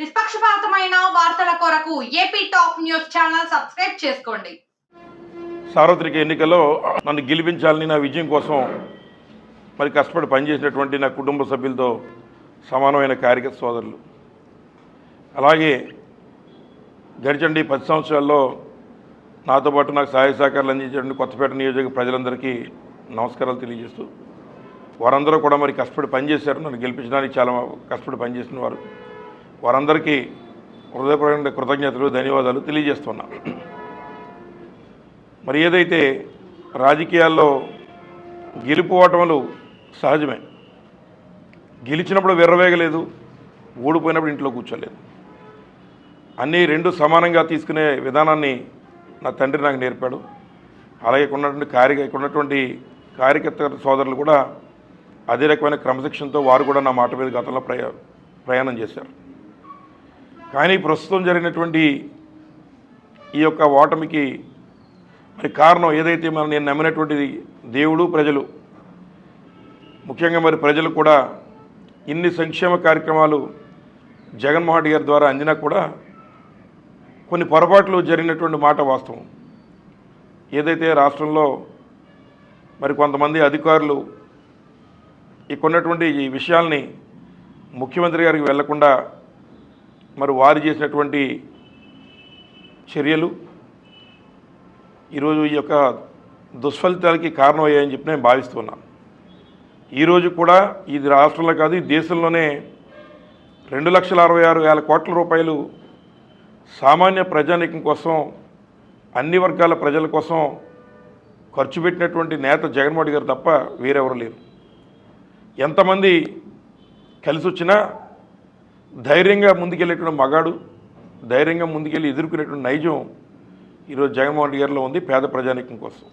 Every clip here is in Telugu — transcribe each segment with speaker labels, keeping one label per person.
Speaker 1: నిష్పక్షపాతమైన వార్తల కొరకు AP top news channel subscribe చేసుకోండి.
Speaker 2: సార్వత్రిక ఎన్నికల్లో నన్ను గెలిపించాలని నా విజయం కోసం మరి కష్టపడి పనిచేసినటువంటి నా కుటుంబ సభ్యులతో సమానమైన కార్యకర్త సోదరులు. అలాగే గడిచండి పది సంవత్సరాల్లో నాతో పాటు నాకు సహాయ సహకారాలు అందించేటువంటి కొత్తపేట నియోజక ప్రజలందరికీ నమస్కారాలు తెలియజేస్తూ వారందరూ కూడా మరి కష్టపడి పనిచేశారు. నన్ను గెలిపించడానికి చాలా కష్టపడి పనిచేసిన వారు. వారందరికీ హృదయపూర్వక కృతజ్ఞతలు ధన్యవాదాలు తెలియజేస్తున్నా. మరి ఏదైతే రాజకీయాల్లో గెలుపు ఓటములు సహజమే గెలిచినప్పుడు విర్రవేగలేదు ఓడిపోయినప్పుడు ఇంట్లో కూర్చోలేదు. అన్నీ రెండు సమానంగా తీసుకునే విధానాన్ని నా తండ్రి నాకు నేర్పాడు. అలాగే ఇక్కడ ఉన్నటువంటి కార్య ఇక్కడ ఉన్నటువంటి కార్యకర్త సోదరులు కూడా అదే రకమైన క్రమశిక్షణతో వారు కూడా నా మాట మీద గతంలో ప్రయా ప్రయాణం చేశారు. కానీ ప్రస్తుతం జరిగినటువంటి ఈ యొక్క ఓటమికి మరి కారణం ఏదైతే మనం నేను నమ్మినటువంటిది దేవుడు ప్రజలు ముఖ్యంగా మరి ప్రజలు కూడా ఇన్ని సంక్షేమ కార్యక్రమాలు జగన్మోహన్ రెడ్డి గారి ద్వారా అందినా కూడా కొన్ని పొరపాట్లు జరిగినటువంటి మాట వాస్తవం. ఏదైతే రాష్ట్రంలో మరి కొంతమంది అధికారులు ఇక్కడ ఉన్నటువంటి ఈ విషయాల్ని ముఖ్యమంత్రి గారికి వెళ్ళకుండా మరి వారు చేసినటువంటి చర్యలు ఈరోజు ఈ యొక్క దుష్ఫలితాలకి కారణమయ్యాయని చెప్పి నేను భావిస్తున్నాను ఈరోజు కూడా ఇది రాష్ట్రంలో కాదు ఈ దేశంలోనే రెండు లక్షల అరవై ఆరు వేల కోట్ల రూపాయలు సామాన్య ప్రజానీకం కోసం అన్ని వర్గాల ప్రజల కోసం ఖర్చు పెట్టినటువంటి నేత జగన్మోహన్ గారు తప్ప వేరెవరు లేరు. ఎంతమంది కలిసి వచ్చినా ధైర్యంగా ముందుకెళ్ళేటువంటి మగాడు ధైర్యంగా ముందుకెళ్ళి ఎదుర్కొనేటువంటి నైజం ఈరోజు జగన్మోహన్ రెడ్డి గారిలో ఉంది పేద ప్రజానీకం కోసం.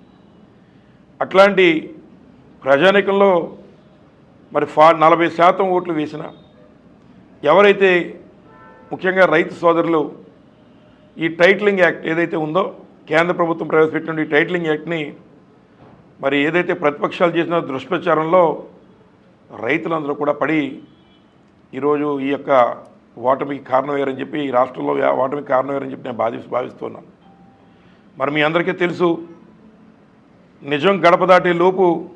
Speaker 2: అట్లాంటి ప్రజానీకంలో మరి ఫా నలభై శాతం ఓట్లు వేసిన ఎవరైతే ముఖ్యంగా రైతు సోదరులు ఈ టైటిలింగ్ యాక్ట్ ఏదైతే ఉందో కేంద్ర ప్రభుత్వం ప్రవేశపెట్టిన ఈ టైటిలింగ్ యాక్ట్ని మరి ఏదైతే ప్రతిపక్షాలు చేసిన దుష్ప్రచారంలో రైతులందరూ కూడా పడి ఈరోజు ఈ యొక్క ఓటమికి కారణమయ్యారని చెప్పి ఈ రాష్ట్రంలో యా- ఓటమికి కారణమయ్యారని చెప్పి నేను భావి భావిస్తున్నాను. మరి మీ అందరికీ తెలుసు నిజం గడప దాటే లోపు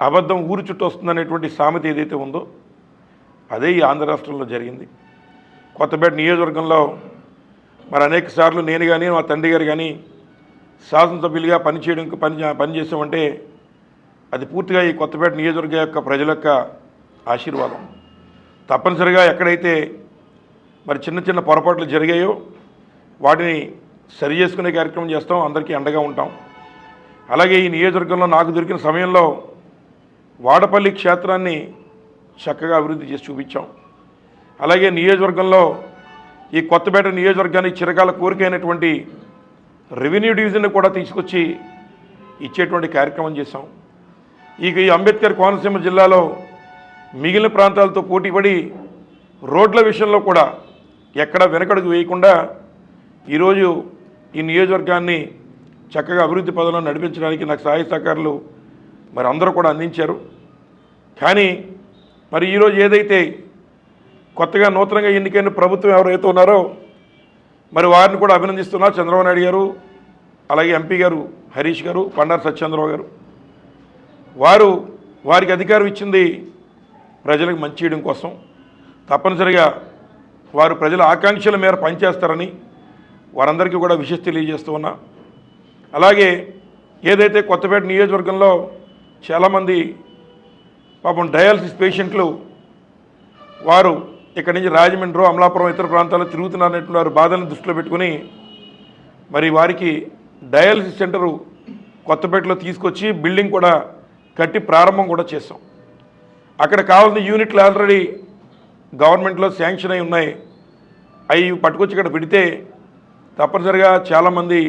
Speaker 2: అబద్ధం ఊరు చుట్టూ వస్తుందనేటువంటి సామెత ఏదైతే ఉందో అదే ఈ ఆంధ్ర రాష్ట్రంలో జరిగింది. కొత్తపేట నియోజకవర్గంలో మరి అనేక సార్లు నేను కానీ మా తండ్రి గారు కానీ శాసనసభ్యులుగా పనిచేయడం పని పనిచేసామంటే అది పూర్తిగా ఈ కొత్తపేట నియోజకవర్గ యొక్క ప్రజల యొక్క ఆశీర్వాదం. తప్పనిసరిగా ఎక్కడైతే మరి చిన్న చిన్న పొరపాట్లు జరిగాయో వాటిని సరి చేసుకునే కార్యక్రమం చేస్తాం అందరికీ అండగా ఉంటాం. అలాగే ఈ నియోజకవర్గంలో నాకు దొరికిన సమయంలో వాడపల్లి క్షేత్రాన్ని చక్కగా అభివృద్ధి చేసి చూపించాం. అలాగే నియోజకవర్గంలో ఈ కొత్తపేట నియోజకవర్గానికి చిరకాల కోరిక అయినటువంటి రెవెన్యూ డివిజన్ కూడా తీసుకొచ్చి ఇచ్చేటువంటి కార్యక్రమం చేశాం. ఇక ఈ అంబేద్కర్ కోనసీమ జిల్లాలో మిగిలిన ప్రాంతాలతో పోటీపడి రోడ్ల విషయంలో కూడా ఎక్కడ వెనకడుగు వేయకుండా ఈరోజు ఈ నియోజకవర్గాన్ని చక్కగా అభివృద్ధి పదంలో నడిపించడానికి నాకు సహాయ సహకారాలు మరి అందరూ కూడా అందించారు. కానీ మరి ఈరోజు ఏదైతే కొత్తగా నూతనంగా ఎన్నికైన ప్రభుత్వం ఎవరైతే ఉన్నారో మరి వారిని కూడా అభినందిస్తున్నా చంద్రబాబు నాయుడు గారు అలాగే ఎంపీ గారు హరీష్ గారు పండారు సత్యేంద్రరావు గారు. వారు వారికి అధికారం ఇచ్చింది ప్రజలకు మంచి చేయడం కోసం తప్పనిసరిగా వారు ప్రజల ఆకాంక్షల మేర పనిచేస్తారని వారందరికీ కూడా విషయం తెలియజేస్తూ ఉన్నా. అలాగే ఏదైతే కొత్తపేట నియోజకవర్గంలో చాలామంది పాపం డయాలసిస్ పేషెంట్లు వారు ఇక్కడి నుంచి రాజమండ్రి అమలాపురం ఇతర ప్రాంతాల్లో తిరుగుతున్నారనేటువంటి వారి బాధలను దృష్టిలో పెట్టుకుని మరి వారికి డయాలసిస్ సెంటరు కొత్తపేటలో తీసుకొచ్చి బిల్డింగ్ కూడా కట్టి ప్రారంభం కూడా చేస్తాం అక్కడ కావాల్సిన యూనిట్లు ఆల్రెడీ గవర్నమెంట్లో శాంక్షన్ అయి ఉన్నాయి. అవి పట్టుకొచ్చి ఇక్కడ పెడితే తప్పనిసరిగా చాలామంది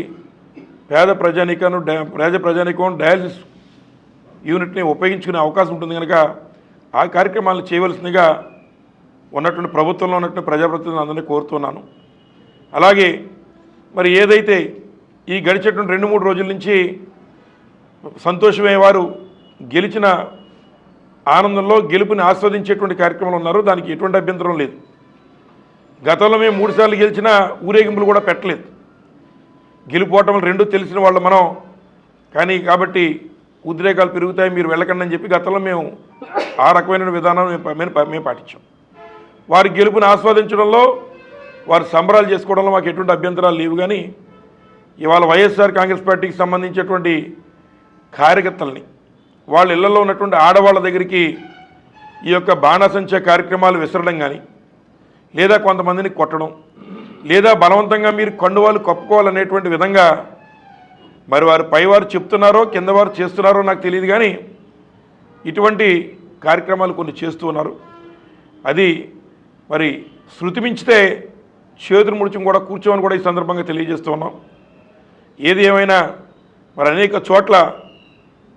Speaker 2: పేద ప్రజానికను పేద ప్రజానీకం డయాలసిస్ యూనిట్ని ఉపయోగించుకునే అవకాశం ఉంటుంది కనుక ఆ కార్యక్రమాలను చేయవలసిందిగా ఉన్నటువంటి ప్రభుత్వంలో ఉన్నటువంటి ప్రజాప్రతినిధులు అందరినీ కోరుతున్నాను. అలాగే మరి ఏదైతే ఈ గడిచేటువంటి రెండు మూడు రోజుల నుంచి సంతోషమే వారు గెలిచిన ఆనందంలో గెలుపుని ఆస్వాదించేటువంటి కార్యక్రమాలు ఉన్నారు. దానికి ఎటువంటి అభ్యంతరం లేదు. గతంలో మేము మూడుసార్లు గెలిచినా గెలిచిన ఊరేగింపులు కూడా పెట్టలేదు. గెలుపోవటం రెండు తెలిసిన వాళ్ళు మనం. కానీ కాబట్టి ఉద్రేకాలు పెరుగుతాయి మీరు వెళ్ళకండి అని చెప్పి గతంలో మేము ఆ రకమైన విధానం మేము మేము- పాటించాం. వారి గెలుపుని ఆస్వాదించడంలో వారు సంబరాలు చేసుకోవడంలో మాకు ఎటువంటి అభ్యంతరాలు లేవు. కానీ ఇవాళ వైఎస్ఆర్ కాంగ్రెస్ పార్టీకి సంబంధించినటువంటి కార్యకర్తల్ని వాళ్ళ ఇళ్ళలో ఉన్నటువంటి ఆడవాళ్ళ దగ్గరికి ఈ యొక్క బాణాసంచా కార్యక్రమాలు విసరడం కానీ లేదా కొంతమందిని కొట్టడం లేదా బలవంతంగా మీరు కండువాలు కప్పుకోవాలనేటువంటి విధంగా మరి వారు పైవారు చెప్తున్నారో కింద వారు చేస్తున్నారో నాకు తెలియదు కానీ ఇటువంటి కార్యక్రమాలు కొన్ని చేస్తూ ఉన్నారు. అది మరి శృతి మించితే చేతులు ముడిచి కూడా కూర్చోమని కూడా ఈ సందర్భంగా తెలియజేస్తూ ఉన్నాం. ఏది ఏమైనా మరి అనేక చోట్ల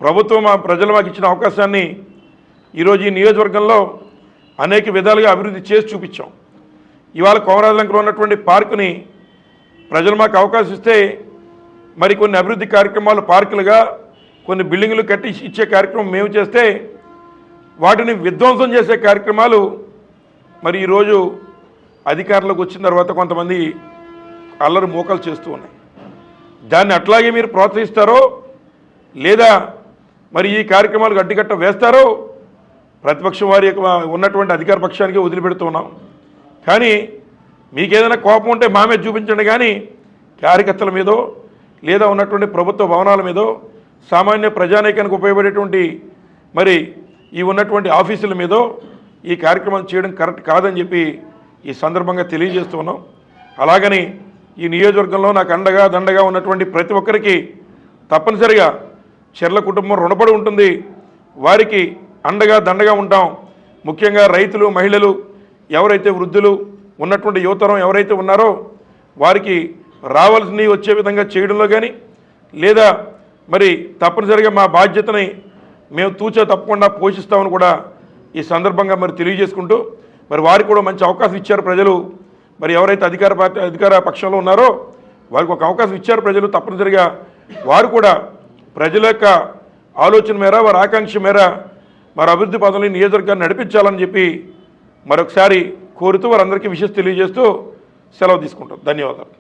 Speaker 2: ప్రభుత్వం మా ప్రజలు మాకు ఇచ్చిన అవకాశాన్ని ఈరోజు ఈ నియోజకవర్గంలో అనేక విధాలుగా అభివృద్ధి చేసి చూపించాం. ఇవాళ కోమరాజలంకలో ఉన్నటువంటి పార్కుని ప్రజలు మాకు అవకాశం ఇస్తే మరి కొన్ని అభివృద్ధి కార్యక్రమాలు పార్కులుగా కొన్ని బిల్డింగులు కట్టి ఇచ్చే కార్యక్రమం మేము చేస్తే వాటిని విధ్వంసం చేసే కార్యక్రమాలు మరి ఈరోజు అధికారంలోకి వచ్చిన తర్వాత కొంతమంది అల్లరి మోకలు చేస్తూ ఉన్నాయి. దాన్ని అట్లాగే మీరు ప్రోత్సహిస్తారో లేదా మరి ఈ కార్యక్రమాలు గడ్డికట్ట వేస్తారో ప్రతిపక్షం వారి యొక్క ఉన్నటువంటి అధికార పక్షానికి వదిలిపెడుతున్నాం. కానీ మీకేదైనా కోపం ఉంటే మా మీద చూపించండి కానీ కార్యకర్తల మీదో లేదా ఉన్నటువంటి ప్రభుత్వ భవనాల మీదో సామాన్య ప్రజానీకానికి ఉపయోగపడేటువంటి మరి ఈ ఉన్నటువంటి ఆఫీసుల మీదో ఈ కార్యక్రమం చేయడం కరెక్ట్ కాదని చెప్పి ఈ సందర్భంగా తెలియజేస్తున్నాం. అలాగని ఈ నియోజకవర్గంలో నాకు అండగా దండగా ఉన్నటువంటి ప్రతి ఒక్కరికి తప్పనిసరిగా చెర్ల కుటుంబం రుణపడి ఉంటుంది. వారికి అండగా దండగా ఉంటాం. ముఖ్యంగా రైతులు మహిళలు ఎవరైతే వృద్ధులు ఉన్నటువంటి యువతరం ఎవరైతే ఉన్నారో వారికి రావాల్సినవి వచ్చే విధంగా చేయడంలో కానీ లేదా మరి తప్పనిసరిగా మా బాధ్యతని మేము తూచా తప్పకుండా పోషిస్తామని కూడా ఈ సందర్భంగా మరి తెలియజేసుకుంటూ మరి వారికి కూడా మంచి అవకాశం ఇచ్చారు ప్రజలు. మరి ఎవరైతే అధికార పార్టీ అధికార పక్షంలో ఉన్నారో వారికి ఒక అవకాశం ఇచ్చారు ప్రజలు తప్పనిసరిగా. వారు కూడా ప్రజల యొక్క ఆలోచన మేర వారి ఆకాంక్ష మేర మరి అభివృద్ధి పదంలో నియోజకవర్గాన్ని నడిపించాలని చెప్పి మరొకసారి కోరుతూ వారందరికీ విషయం తెలియజేస్తూ సెలవు తీసుకుంటాం. ధన్యవాదాలు.